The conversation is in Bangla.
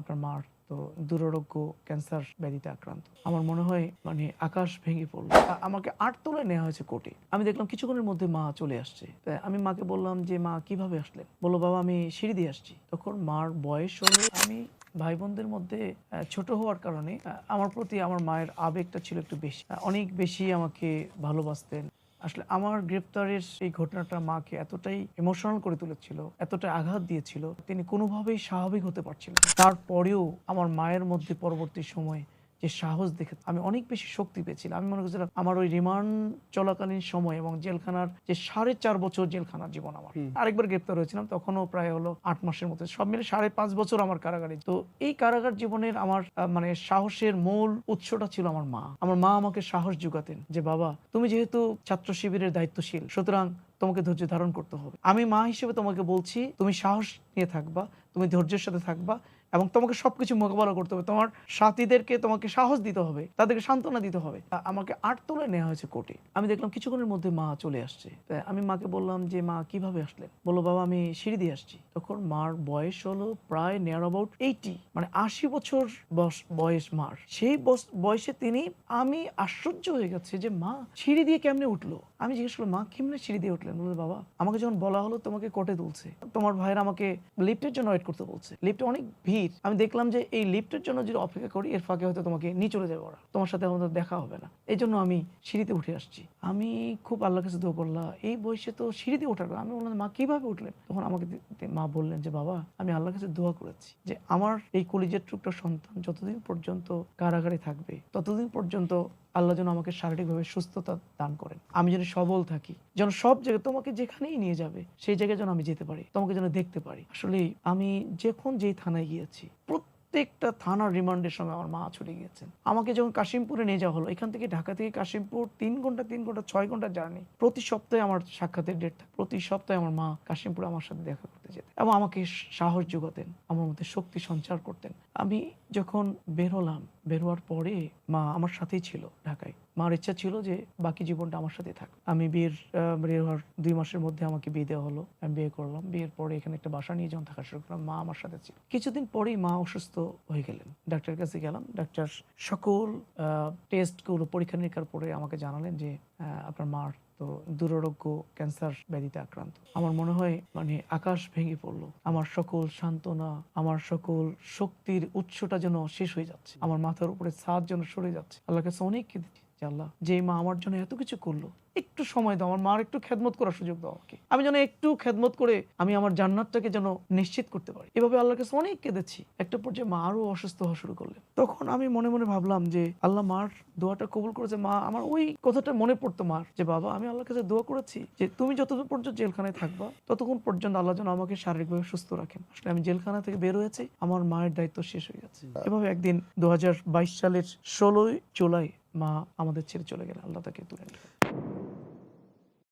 আপনার মার, তো দুরারোগ্য ক্যান্সার ব্যাধিতে আক্রান্ত। আমার মনে হয় মানে আকাশ ভেঙে পড়ল। আমাকে আট তোলে নেওয়া হয়েছে কোর্টে। আমি দেখলাম কিছুক্ষণের মধ্যে মা চলে আসছে। আমি মাকে বললাম যে, মা, কীভাবে আসলেন? বলল, বাবা, আমি সিঁড়ি দিয়ে আসছি। তখন মার বয়স হলে, আমি ভাই বোনদের মধ্যে ছোট হওয়ার কারণে আমার প্রতি আমার মায়ের আবেগটা ছিল একটু বেশি। অনেক বেশি আমাকে ভালোবাসতেন। আসলে আমার গ্রেপ্তারের এই ঘটনাটা মাকে এতটাই ইমোশনাল করে তুলেছিল এতটাই আঘাত দিয়েছিল, তিনি কোনোভাবেই স্বাভাবিক হতে পারছিলেন। তারপরেও আমার মায়ের মধ্যে পরবর্তী সময়ে যে সাহস দেখে আমি অনেক বেশি শক্তি পেয়েছিলাম। আমি মনে করছিলাম আমার ওই রিমান্ড চলাকালীন সময় এবং জেলখানার যে সাড়ে চার বছর জেলখানার জীবন আমার। আরেকবার গ্রেপ্তার হয়েছিলাম তখনও প্রায় হলো আট মাসের মতো। সব মিলে সাড়ে পাঁচ বছর আমার কারাগারে। তো এই কারাগার জীবনের আমার মানে সাহসের মূল উৎসটা ছিল আমার মা। আমার মা আমাকে সাহস যোগাতেন যে বাবা তুমি যেহেতু ছাত্র শিবিরের দায়িত্বশীল সুতরাং তোমাকে ধৈর্য ধারণ করতে হবে। আমি মা হিসেবে তোমাকে বলছি তুমি সাহস নিয়ে থাকবা তুমি ধৈর্যের সাথে থাকবা এবং তোমাকে সবকিছু মোকাবেলা করতে হবে। তোমার সাথীদেরকে তোমাকে সাহস দিতে হবে, তাদেরকে সান্ত্বনা দিতে হবে। আমাকে আট তোলে নেওয়া হয়েছে কোর্টে। আমি দেখলাম কিছুক্ষণের মধ্যে মা চলে আসছে। আমি মাকে বললাম যে, মা, কীভাবে আসলেন? বলল, বাবা, আমি সিঁড়ি দিয়ে আসছি। তখন মার বয়স হলো প্রায় নিয়ার অ্যাবাউট এইটি মানে আশি বছর বয়স- মার। সেই বয়সে তিনি, আমি আশ্চর্য হয়ে গেছে যে, মা, সিঁড়ি দিয়ে কেমনে উঠল? আমি জিজ্ঞেস করলাম, মা, কেমনে সিঁড়ি দিয়ে উঠলেন? বলল, বাবা, আমাকে যখন বলা হলো তোমাকে কোর্টে তুলছে, তোমার ভাইয়ের আমাকে লিফটের জন্য ওয়েট করতে বলছে। লিফটে অনেক ভিড়। আমি দেখলাম যে এই লিফটের জন্য যদি অপেক্ষা করি, এর ফাঁকে হয়তো তোমাকে নিয়ে চলে যাবে ওরা। তোমার সাথে আমাদের দেখা হবে না। এই জন্য আমি সিঁড়িতে উঠে আসছি। আমি খুব আল্লাহ কাছে দোয়া করলাম, এই বয়সে তো সিঁড়িতে ওঠার আমি বললাম, মা, কীভাবে উঠলেন? তখন আমাকে মা বললেন যে, বাবা, আমি আল্লাহর কাছে দোয়া করেছি যে, আমার এই কলিজের টুকটা সন্তান যতদিন পর্যন্ত কারাগারে থাকবে, ততদিন পর্যন্ত আল্লাহ যেন আমাকে শারীরিকভাবে সুস্থতা দান করেন। আমি যেন সবল থাকি, যেন সব জায়গায় তোমাকে যেখানেই নিয়ে যাবে, সেই জায়গায় যেন আমি যেতে পারি, তোমাকে যেন দেখতে পারি। আসলে আমি যখন যেই থানায় গিয়েছি প্রত্যেকটা থানার রিমান্ডের সময় আমার মা ছুটে গিয়েছেন। আমাকে যখন কাশিমপুরে নিয়ে যাওয়া হলো, এখান থেকে ঢাকা থেকে কাশিমপুর তিন ঘণ্টা তিন ঘণ্টা, ছয় ঘণ্টা জার্নি। প্রতি সপ্তাহে আমার সাক্ষাতের ডেট প্রতি সপ্তাহে আমার মা কাশিমপুরে আমার সাথে দেখা যেতেন এবং আমাকে সাহস যোগাতেন, আমার মধ্যে শক্তি সঞ্চার করতেন। আমি যখন বের হলাম, বের হওয়ার পরে মা আমার সাথেই ছিল ঢাকায়। মার ইচ্ছা ছিল যে বাকি জীবনটা আমার সাথে থাক। আমি বিয়ের বের হওয়ার দুই মাসের মধ্যে আমাকে বিয়ে দেওয়া হলো। আমি বিয়ে করলাম, বিয়ের পরে এখানে একটা বাসা নিয়ে যখন থাকা শুরু করলাম, মা আমার সাথে ছিল। কিছুদিন পরেই মা অসুস্থ হয়ে গেলেন। ডাক্তারের কাছে গেলাম, ডাক্তার সকল টেস্টগুলো পরীক্ষা নিরীক্ষার পরে আমাকে জানালেন যে আপনার মার তো দুরারোগ্য ক্যান্সার ব্যাধিতে আক্রান্ত। আমার মনে হয় মানে আকাশ ভেঙে পড়ল। আমার সকল সান্ত্বনা, আমার সকল শক্তির উৎসটা যেন শেষ হয়ে যাচ্ছে। আমার মাথার উপরে ছাদ যেন সরে যাচ্ছে। আল্লাহর কাছে অনেক কেঁদেছি আল্লাহ, যে মা আমার জন্য এত কিছু করল একটু সময় দাও আমার মার একটু খেদমত করার সুযোগ দাও আমাকে। আমি যেন একটু খেদমত করে আমি আমার জান্নাতটাকে যেন নিশ্চিত করতে পারি। এভাবে আল্লাহর কাছে অনেক কেঁদেছি। একটা পর্যায়ে মা আরও অসুস্থ হওয়া শুরু করলেন। তখন আমি মনে মনে ভাবলাম যে আল্লাহ মার দোয়াটা কবুল করেছে। মা আমার ওই কথাটা মনে পড়তো মার যে বাবা আমি আল্লাহর কাছে দোয়া করেছি যে তুমি যতদিন পর্যন্ত জেলখানায় থাকবা ততক্ষণ পর্যন্ত আল্লাহ যেন আমাকে শারীরিকভাবে সুস্থ রাখেন। আসলে আমি জেলখানা থেকে বের হয়েছি আমার মায়ের দায়িত্ব শেষ হয়ে গেছে। এভাবে একদিন দু হাজার বাইশ সালের ষোলোই জুলাই মা আমাদের ছেড়ে চলে গেলেন। আল্লাহ তাকে তুলে নিলেন।